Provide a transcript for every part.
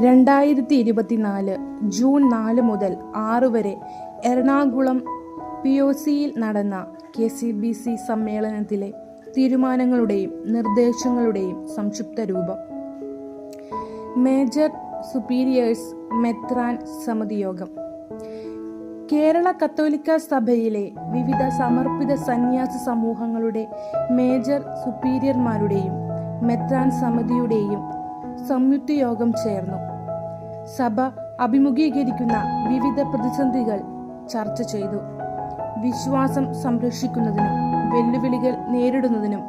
രണ്ടായിരത്തി ഇരുപത്തിനാല് ജൂൺ നാല് മുതൽ ആറ് വരെ എറണാകുളം പി ഒ സിയിൽ നടന്ന കെ സി ബി സി സമ്മേളനത്തിലെ തീരുമാനങ്ങളുടെയും നിർദ്ദേശങ്ങളുടെയും സംക്ഷിപ്ത രൂപം. മേജർ സുപ്പീരിയേഴ്സ് മെത്രാൻ സമിതി യോഗം. കേരള കത്തോലിക്ക സഭയിലെ വിവിധ സമർപ്പിത സന്യാസ സമൂഹങ്ങളുടെ മേജർ സുപ്പീരിയർമാരുടെയും മെത്രാൻ സമിതിയുടെയും സംയുക്ത യോഗം ചേർന്നു. സഭ അഭിമുഖീകരിക്കുന്ന വിവിധ പ്രതിസന്ധികൾ ചർച്ച ചെയ്തു. വിശ്വാസം സംരക്ഷിക്കുന്നതിനും വെല്ലുവിളികൾ നേരിടുന്നതിനും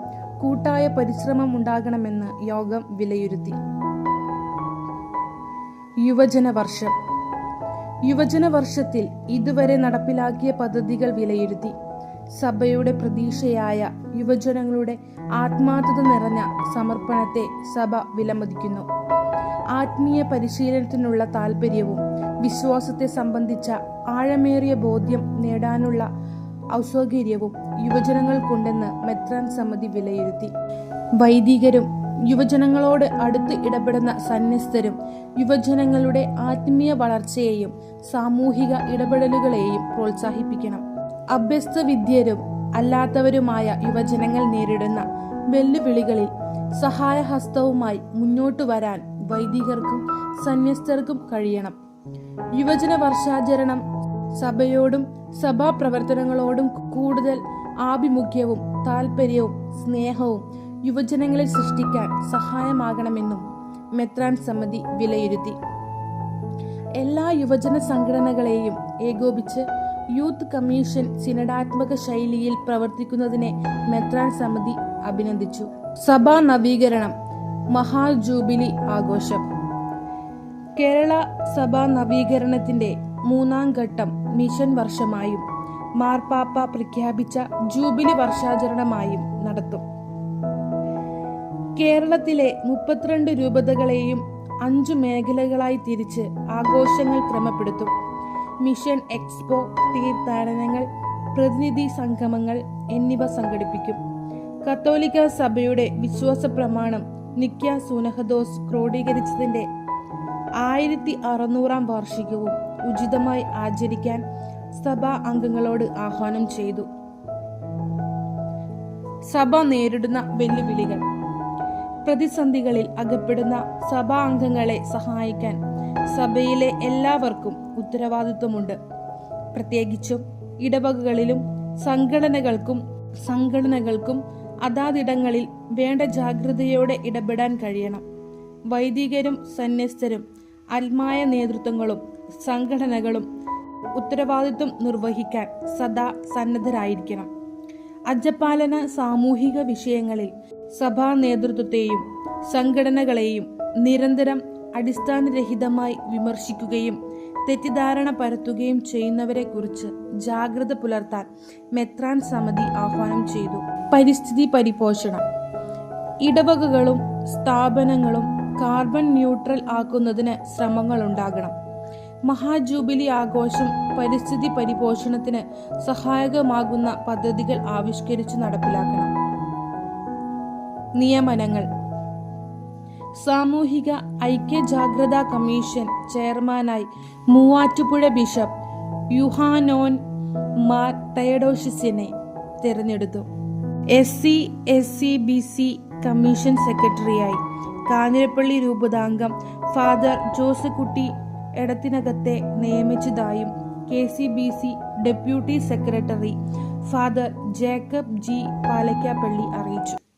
കൂട്ടായ പരിശ്രമം ഉണ്ടാകണമെന്ന് യോഗം വിലയിരുത്തി. യുവജന വർഷം. യുവജന വർഷത്തിൽ ഇതുവരെ നടപ്പിലാക്കിയ പദ്ധതികൾ വിലയിരുത്തി. സഭയുടെ പ്രതീക്ഷയായ യുവജനങ്ങളുടെ ആത്മാർത്ഥത നിറഞ്ഞ സമർപ്പണത്തെ സഭ വിലമതിക്കുന്നു. ആത്മീയ പരിശീലനത്തിനുള്ള താല്പര്യവും വിശ്വാസത്തെ സംബന്ധിച്ച ആഴമേറിയ ബോധ്യം നേടാനുള്ള ഔസൗകര്യവും യുവജനങ്ങൾക്കുണ്ടെന്ന് മെത്രാൻ സമിതി വിലയിരുത്തി. വൈദികരും യുവജനങ്ങളോട് അടുത്ത് ഇടപെടുന്ന സന്യസ്തരും യുവജനങ്ങളുടെ ആത്മീയ വളർച്ചയെയും സാമൂഹിക ഇടപെടലുകളെയും പ്രോത്സാഹിപ്പിക്കണം. അഭ്യസ്ത വിദ്യരും അല്ലാത്തവരുമായ യുവജനങ്ങൾ നേരിടുന്ന വെല്ലുവിളികളിൽ സഹായഹസ്തവുമായി മുന്നോട്ടു വരാൻ വൈദികർക്കും സന്യസ്തർക്കും കഴിയണം. യുവജന വർഷാചരണം സഭയോടും സഭാ പ്രവർത്തനങ്ങളോടും കൂടുതൽ ആഭിമുഖ്യവും താൽപ്പര്യവും സ്നേഹവും യുവജനങ്ങളിൽ സൃഷ്ടിക്കാൻ സഹായമാകണമെന്നും മെത്രാൻ സമിതി വിലയിരുത്തി. എല്ലാ യുവജന സംഘടനകളെയും ഏകോപിച്ച് യൂത്ത് കമ്മീഷൻ സിനഡാത്മക ശൈലിയിൽ പ്രവർത്തിക്കുന്നതിനെ മെത്രാൻ സമിതി അഭിനന്ദിച്ചു. സഭാ നവീകരണം മഹാ ജൂബിലി ആഘോഷം. കേരള സഭാ നവീകരണത്തിന്റെ മൂന്നാം ഘട്ടം മിഷൻ വർഷമായും മാർപ്പാപ്പ പ്രഖ്യാപിച്ച ജൂബിലി വർഷാചരണമായും നടത്തും. കേരളത്തിലെ മുപ്പത്തിരണ്ട് രൂപതകളെയും അഞ്ചു മേഖലകളായി തിരിച്ച് ആഘോഷങ്ങൾ ക്രമപ്പെടുത്തും. മിഷൻ എക്സ്പോ തീർത്ഥാടനങ്ങൾ പ്രതിനിധി സംഗമങ്ങൾ എന്നിവ സംഘടിപ്പിക്കും. കത്തോലിക്ക സഭയുടെ വിശ്വാസ പ്രമാണം നിക്യ സുനഹദോസ് ക്രോഡീകരിച്ചതിന്റെ ആയിരത്തി അറുന്നൂറാം വാർഷികവും ഉചിതമായി ആചരിക്കാൻ സഭാ അംഗങ്ങളോട് ആഹ്വാനം ചെയ്തു. സഭ നേരിടുന്ന വെല്ലുവിളികൾ. പ്രതിസന്ധികളിൽ അകപ്പെടുന്ന സഭാ അംഗങ്ങളെ സഹായിക്കാൻ സഭയിലെ എല്ലാവർക്കും ഉത്തരവാദിത്വമുണ്ട്. പ്രത്യേകിച്ചും ഇടവകകളിലും സംഘടനകൾക്കും സംഘടനകൾക്കും അതാതിടങ്ങളിൽ വേണ്ട ജാഗ്രതയോടെ ഇടപെടാൻ കഴിയണം. വൈദികരും സന്യസ്തരും ആത്മായ നേതൃത്വങ്ങളും സംഘടനകളും ഉത്തരവാദിത്വം നിർവഹിക്കാൻ സദാ സന്നദ്ധരായിരിക്കണം. അജപാലന സാമൂഹിക വിഷയങ്ങളിൽ സഭാ നേതൃത്വത്തെയും സംഘടനകളെയും നിരന്തരം അടിസ്ഥാനരഹിതമായി വിമർശിക്കുകയും തെറ്റിദ്ധാരണ പരത്തുകയും ചെയ്യുന്നവരെക്കുറിച്ച് ജാഗ്രത പുലർത്താൻ മെത്രാൻ സമിതി ആഹ്വാനം ചെയ്തു. പരിസ്ഥിതി പരിപോഷണം. ഇടവകകളും സ്ഥാപനങ്ങളും കാർബൺ ന്യൂട്രൽ ആക്കുന്നതിന് ശ്രമങ്ങൾ ശ്രമങ്ങളുണ്ടാകണം. മഹാജൂബിലി ആഘോഷം പരിസ്ഥിതി പരിപോഷണത്തിന് സഹായകമാകുന്ന പദ്ധതികൾ ആവിഷ്കരിച്ച് നടപ്പിലാക്കണം. നിയമനങ്ങൾ. സാമൂഹിക ഐക്യ ജാഗ്രതാ കമ്മീഷൻ ചെയർമാനായി മൂവാറ്റുപുഴ ബിഷപ്പ് യുഹാനോൻ മാർ തയഡോഷിസിനെ തിരഞ്ഞെടുത്തു. S C S C B C commission സെക്രട്ടറിയായി. കാഞ്ഞിരപ്പള്ളി രൂപതാംഗം ഫാദർ ജോസക്കുട്ടി എടത്തിനകത്തെ നിയമിച്ചതായും K C B C deputy secretary father Jacob G Palakkappally അറിയിച്ചു.